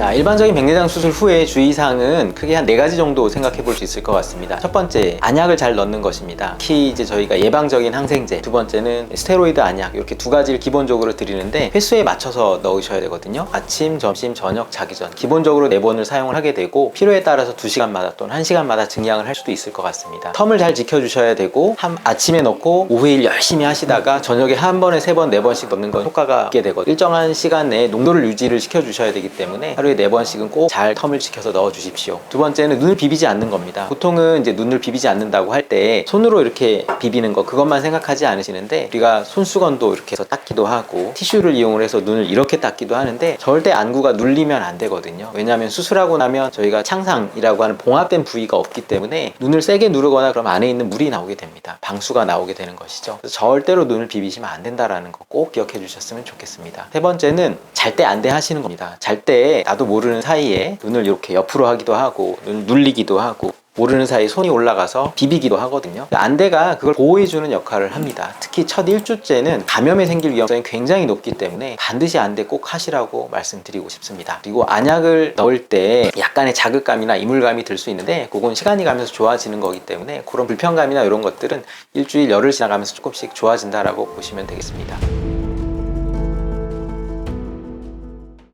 자, 일반적인 백내장 수술 후에 주의사항은 크게 한 네 가지 정도 생각해 볼 수 있을 것 같습니다. 첫 번째, 안약을 잘 넣는 것입니다. 특히 이제 저희가 예방적인 항생제, 두 번째는 스테로이드 안약, 이렇게 두 가지를 기본적으로 드리는데 횟수에 맞춰서 넣으셔야 되거든요. 아침, 점심, 저녁, 자기 전. 기본적으로 네 번을 사용을 하게 되고 필요에 따라서 두 시간마다 또는 한 시간마다 증량을 할 수도 있을 것 같습니다. 텀을 잘 지켜주셔야 되고 한 아침에 넣고 오후에 일 열심히 하시다가 저녁에 한 번에 세 번, 네 번씩 넣는 건 효과가 있게 되거든요. 일정한 시간 내에 농도를 유지를 시켜주셔야 되기 때문에 하루에 네 번씩은 꼭 잘 텀을 지켜서 넣어 주십시오. 두 번째는 눈을 비비지 않는 겁니다. 보통은 이제 눈을 비비지 않는다고 할 때 손으로 이렇게 비비는 거 그것만 생각하지 않으시는데 우리가 손수건도 이렇게 해서 닦기도 하고 티슈를 이용을 해서 눈을 이렇게 닦기도 하는데 절대 안구가 눌리면 안 되거든요. 왜냐하면 수술하고 나면 저희가 창상이라고 하는 봉합된 부위가 없기 때문에 눈을 세게 누르거나 그럼 안에 있는 물이 나오게 됩니다. 방수가 나오게 되는 것이죠. 절대로 눈을 비비시면 안 된다라는 거 꼭 기억해 주셨으면 좋겠습니다. 세 번째는 잘 때 안 돼 하시는 겁니다. 잘 때 나도 모르는 사이에 눈을 이렇게 옆으로 하기도 하고 눈 눌리기도 하고 모르는 사이 손이 올라가서 비비기도 하거든요. 안대가 그걸 보호해주는 역할을 합니다. 특히 첫 일주째는 감염이 생길 위험성이 굉장히 높기 때문에 반드시 안대 꼭 하시라고 말씀드리고 싶습니다. 그리고 안약을 넣을 때 약간의 자극감이나 이물감이 들 수 있는데 그건 시간이 가면서 좋아지는 거기 때문에 그런 불편감이나 이런 것들은 일주일 열흘 지나가면서 조금씩 좋아진다라고 보시면 되겠습니다.